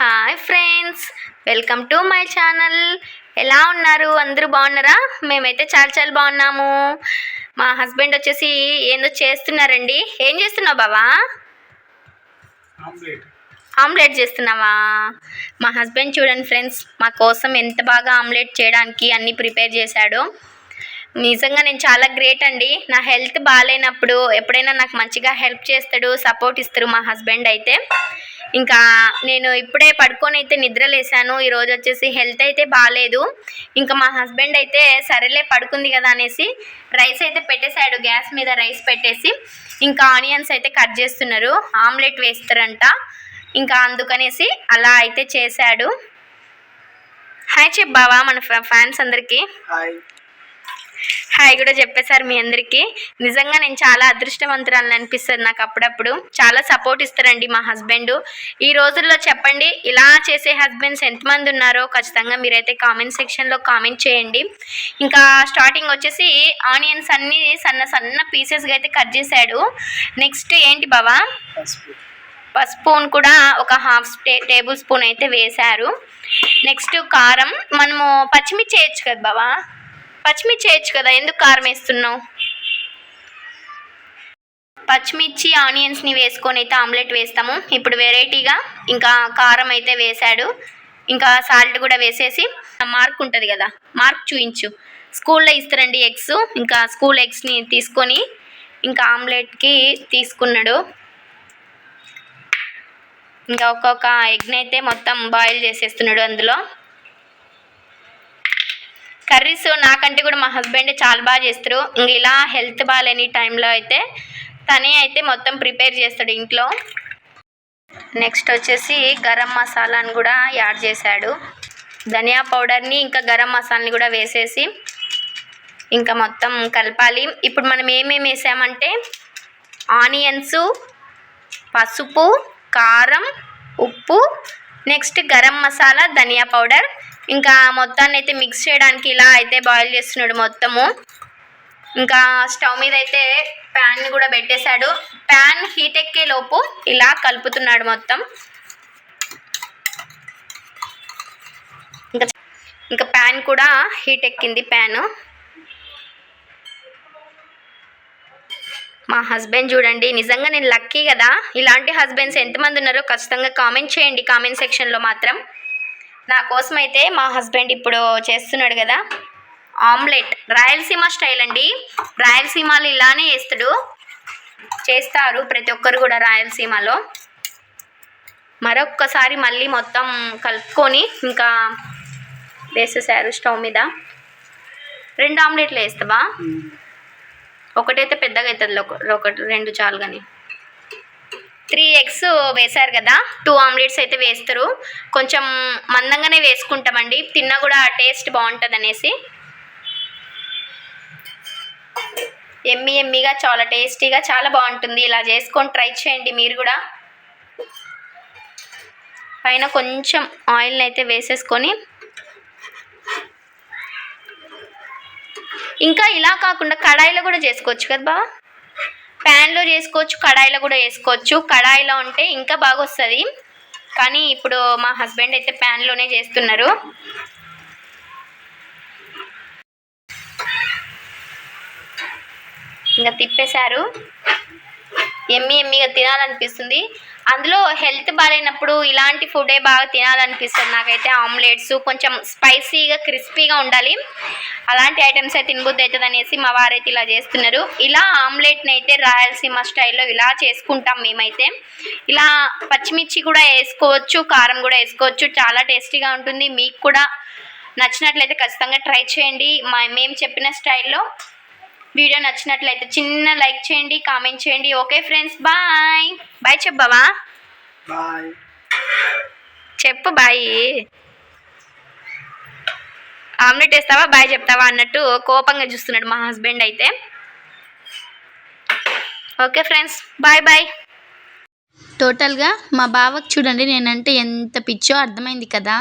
Hi friends welcome to my channel. ఎలా ఉన్నారు? అందరూ బాగున్నారా? మేమైతే చాలా చాలా బాగున్నాము. మా హస్బెండ్ వచ్చేసి ఏందో చేస్తున్నారండి. ఏం చేస్తున్నావు బావా? ఆమ్లెట్. చేస్తున్నావా? మా హస్బెండ్ చూడండి ఫ్రెండ్స్ మా కోసం ఎంత బాగా ఆమ్లెట్ చేయడానికి అన్నీ ప్రిపేర్ చేశాడు. నిజంగా నేను చాలా గ్రేట్ అండి. నా హెల్త్ బాగాలేనప్పుడు ఎప్పుడైనా నాకు మంచిగా హెల్ప్ చేస్తాడు సపోర్ట్ ఇస్తారు మా హస్బెండ్ అయితే. ఇంకా నేను ఇప్పుడే పడుకొని అయితే నిద్రలేసాను ఈరోజు వచ్చేసి హెల్త్ అయితే బాగాలేదు ఇంకా మా హస్బెండ్ అయితే సరేలే పడుకుంది కదా అనేసి రైస్ అయితే పెట్టేశాడు. గ్యాస్ మీద రైస్ పెట్టేసి ఇంకా ఆనియన్స్ అయితే కట్ చేస్తున్నారు. ఆమ్లెట్ వేస్తారంట. ఇంకా అందుకనేసి అలా అయితే చేశాడు. హాయ్ చెప్ బావా మన ఫ్యాన్స్ అందరికీ? హాయ్ కూడా చెప్పేశారు మీ అందరికీ. నిజంగా నేను చాలా అదృష్టవంతురాలని అనిపిస్తుంది నాకు అప్పుడప్పుడు. చాలా సపోర్ట్ ఇస్తారండి మా హస్బెండ్. ఈ రోజుల్లో చెప్పండి ఇలా చేసే హస్బెండ్స్ ఎంతమంది ఉన్నారో ఖచ్చితంగా మీరైతే కామెంట్ సెక్షన్లో కామెంట్ చేయండి. ఇంకా స్టార్టింగ్ వచ్చేసి ఆనియన్స్ అన్నీ సన్న సన్న పీసెస్గా అయితే కట్ చేశాడు. నెక్స్ట్ ఏంటి బావా? పసుపు. కూడా ఒక హాఫ్ టే టేబుల్ స్పూన్ అయితే వేశారు. నెక్స్ట్ కారం. మనము పచ్చిమిర్చి వేయచ్చు కదా బావా? పచ్చిమిర్చి వేయచ్చు కదా ఎందుకు కారం వేస్తున్నావు? పచ్చిమిర్చి ఆనియన్స్ని వేసుకొని అయితే ఆమ్లెట్ వేస్తాము. ఇప్పుడు వెరైటీగా ఇంకా కారం అయితే వేశాడు. ఇంకా సాల్ట్ కూడా వేసేసి మార్క్ ఉంటుంది కదా మార్క్ చూయించు. స్కూల్లో ఇస్తారండి ఎగ్స్. ఇంకా స్కూల్ ఎగ్స్ని తీసుకొని ఇంకా ఆమ్లెట్కి తీసుకున్నాడు. ఇంకా ఒక్కొక్క ఎగ్ని అయితే మొత్తం బాయిల్ చేసేస్తున్నాడు అందులో. కర్రీస్ నాకంటే కూడా మా హస్బెండ్ చాలా బాగా చేస్తారు. ఇంక ఇలా హెల్త్ బాగాలేని టైంలో అయితే తనే అయితే మొత్తం ప్రిపేర్ చేస్తాడు ఇంట్లో. నెక్స్ట్ వచ్చేసి గరం మసాలాను కూడా యాడ్ చేశాడు. ధనియా పౌడర్ని ఇంకా గరం మసాలాని కూడా వేసేసి ఇంకా మొత్తం కలపాలి. ఇప్పుడు మనం ఏమేమి వేసామంటే ఆనియన్స్ పసుపు కారం ఉప్పు నెక్స్ట్ గరం మసాలా ధనియా పౌడర్ ఇంకా మొత్తాన్ని అయితే మిక్స్ చేయడానికి ఇలా అయితే బాయిల్ చేస్తున్నాడు మొత్తము. ఇంకా స్టవ్ మీద అయితే ప్యాన్ని కూడా పెట్టేశాడు. ప్యాన్ హీట్ ఎక్కే లోపు ఇలా కలుపుతున్నాడు మొత్తం. ఇంకా ఇంకా ప్యాన్ కూడా హీట్ ఎక్కింది ప్యాను మా హస్బెండ్ చూడండి నిజంగా నేను లక్కీ కదా. ఇలాంటి హస్బెండ్స్ ఎంతమంది ఉన్నారో ఖచ్చితంగా కామెంట్ చేయండి కామెంట్ సెక్షన్లో మాత్రం. నా కోసం అయితే మా హస్బెండ్ ఇప్పుడు చేస్తున్నాడు కదా. ఆమ్లెట్. రాయలసీమ స్టైల్ అండి. రాయలసీమలో ఇలానే వేస్తాడు. చేస్తారు ప్రతి ఒక్కరు కూడా రాయలసీమలో. మరొక్కసారి మళ్ళీ మొత్తం కలుపుకొని ఇంకా వేసేసారు స్టవ్ మీద. రెండు ఆమ్లెట్లు వేస్తావా? ఒకటైతే పెద్దగా అవుతుంది ఒక ఒకటి రెండు చాలు కానీ త్రీ ఎగ్స్ వేశారు కదా టూ ఆమ్లెట్స్ అయితే వేస్తారు. కొంచెం మందంగానే వేసుకుంటామండి తిన్నా కూడా టేస్ట్ బాగుంటుంది అనేసి ఎమ్మి ఎమ్మిగా చాలా టేస్టీగా చాలా బాగుంటుంది. ఇలా చేసుకొని ట్రై చేయండి మీరు కూడా. పైన కొంచెం ఆయిల్ని అయితే వేసేసుకొని. ఇంకా ఇలా కాకుండా కడాయిలో కూడా చేసుకోవచ్చు కదా బావ? ప్యాన్లో చేసుకోవచ్చు కడాయిలో కూడా వేసుకోవచ్చు కడాయిలో ఉంటే ఇంకా బాగా వస్తుంది కానీ ఇప్పుడు మా హస్బెండ్ అయితే ప్యాన్లోనే చేస్తున్నారు. ఇంకా తిప్పేశారు. ఎమ్మి ఎమ్మిగా తినాలనిపిస్తుంది. అందులో హెల్త్ బాగాలేనప్పుడు ఇలాంటి ఫుడే బాగా తినాలనిపిస్తుంది. నాకైతే ఆమ్లెట్స్ కొంచెం స్పైసీగా క్రిస్పీగా ఉండాలి. అలాంటి ఐటమ్స్ అయితే తినబుద్ది అవుతుంది అనేసి మా వారైతే ఇలా చేస్తున్నారు. ఇలా ఆమ్లెట్ని అయితే రాయలసీమ స్టైల్లో ఇలా చేసుకుంటాం మేమైతే. ఇలా పచ్చిమిర్చి కూడా వేసుకోవచ్చు కారం కూడా వేసుకోవచ్చు. చాలా టేస్టీగా ఉంటుంది. మీకు కూడా నచ్చినట్లయితే ఖచ్చితంగా ట్రై చేయండి. మా మేము చెప్పిన స్టైల్లో వీడియో నచ్చినట్లయితే చిన్న లైక్ చేయండి కామెంట్ చేయండి. Okay friends bye. బాయ్ చెప్పవా? బాయ్. చెప్పు బాయ్. ఆమ్లెట్ వేస్తావా బాయ్ చెప్తావా అన్నట్టు కోపంగా చూస్తున్నాడు మా హస్బెండ్ అయితే. Okay friends bye bye. టోటల్గా మా బావకు చూడండి నేనంటే ఎంత పిచ్చో అర్థమైంది కదా.